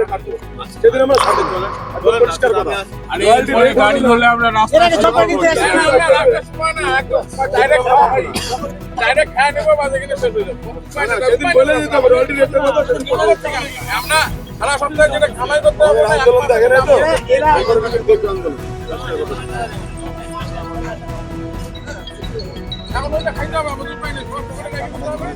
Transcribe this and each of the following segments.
কেটে কাটবো সেদিন আমরা সাথে চলে পরিষ্কার কথা আর গাড়ি ধরলে আমরা রাস্তা আসি। ডাইরেক্ট খায় নেব বাজে কিনে শেষ হয়ে যাবে। সেদিন বলে দিতে হবে রয়্যালটি রেটের কথা। আমরা সারা সপ্তাহে যেটা কামাই করতে হবে আমাদের আন্দোলন দেখে তো? করে আন্দোলন এখন ওইটা খাইতে হবে আমাদের উপায় সব পকেটে রেখে দিতে হবে।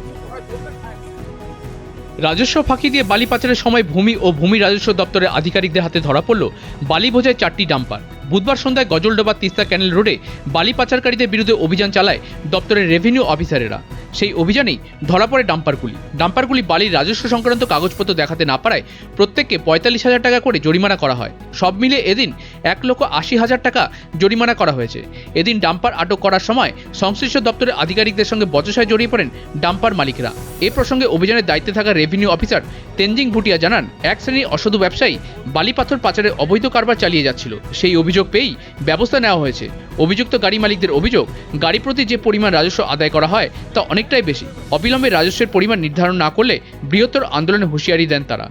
রাজস্ব ফাঁকি দিয়ে বালি পাচারের সময় ভূমি ও ভূমি রাজস্ব দপ্তরের আধিকারিকদের হাতে ধরা পড়ল বালি বোঝায় চারটি ডাম্পার। বুধবার সন্ধ্যায় গজলডোবা তিস্তা ক্যানেল রোডে বালি পাচারকারীদের বিরুদ্ধে অভিযান চালায় দপ্তরের রেভিনিউ অফিসারেরা। সেই অভিযানেই ধরা পড়ে ডাম্পারগুলি। ডাম্পারগুলি বালির রাজস্ব সংক্রান্ত কাগজপত্র দেখাতে না পারায় প্রত্যেককে পঁয়তাল্লিশ হাজার টাকা করে জরিমানা করা হয়। সব মিলে এদিন এক লক্ষ আশি হাজার টাকা জরিমানা করা হয়েছে। এদিন ডাম্পার আটক করার সময় সংশ্লিষ্ট দপ্তরের আধিকারিকদের সঙ্গে বচসায় জড়িয়ে পড়েন ডাম্পার মালিকরা। এ প্রসঙ্গে অভিযানের দায়িত্বে থাকা রেভিনিউ অফিসার তেনজিং ভুটিয়া জানান, এক শ্রেণির অসাধু ব্যবসায়ী বালিপাথর পাচারের অবৈধ কারবার চালিয়ে যাচ্ছিল। সেই অভিযোগ পেয়েই ব্যবস্থা নেওয়া হয়েছে। অভিযুক্ত গাড়ি মালিকদের অভিযোগ, গাড়ি প্রতি যে পরিমাণ রাজস্ব আদায় করা হয় তা অনেকটাই বেশি। অবিলম্বে রাজস্বের পরিমাণ নির্ধারণ না করলে বৃহত্তর আন্দোলনে হুঁশিয়ারি দেন তারা।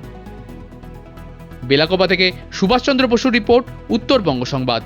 বেলাকোবা থেকে সুভাষচন্দ্র বসুর রিপোর্ট উত্তরবঙ্গ সংবাদ।